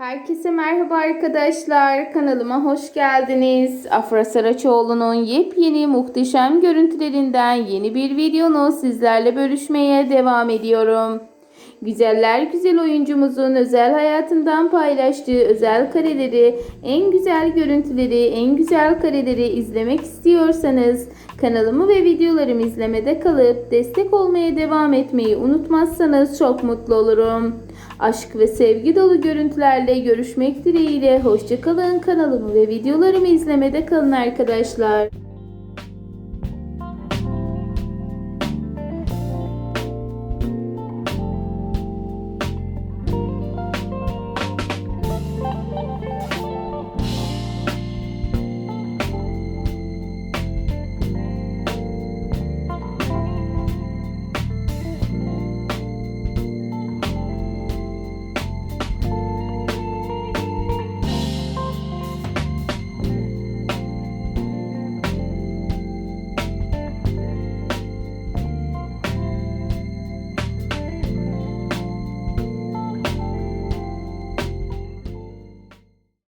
Herkese merhaba arkadaşlar. Kanalıma hoş geldiniz. Afra Saraçoğlu'nun yepyeni muhteşem görüntülerinden yeni bir videonu sizlerle bölüşmeye devam ediyorum. Güzeller güzel oyuncumuzun özel hayatından paylaştığı özel kareleri, en güzel görüntüleri, en güzel kareleri izlemek istiyorsanız kanalımı ve videolarımı izlemede kalıp destek olmaya devam etmeyi unutmazsanız çok mutlu olurum. Aşk ve sevgi dolu görüntülerle görüşmek dileğiyle hoşçakalın kanalımı ve videolarımı izlemede kalın arkadaşlar.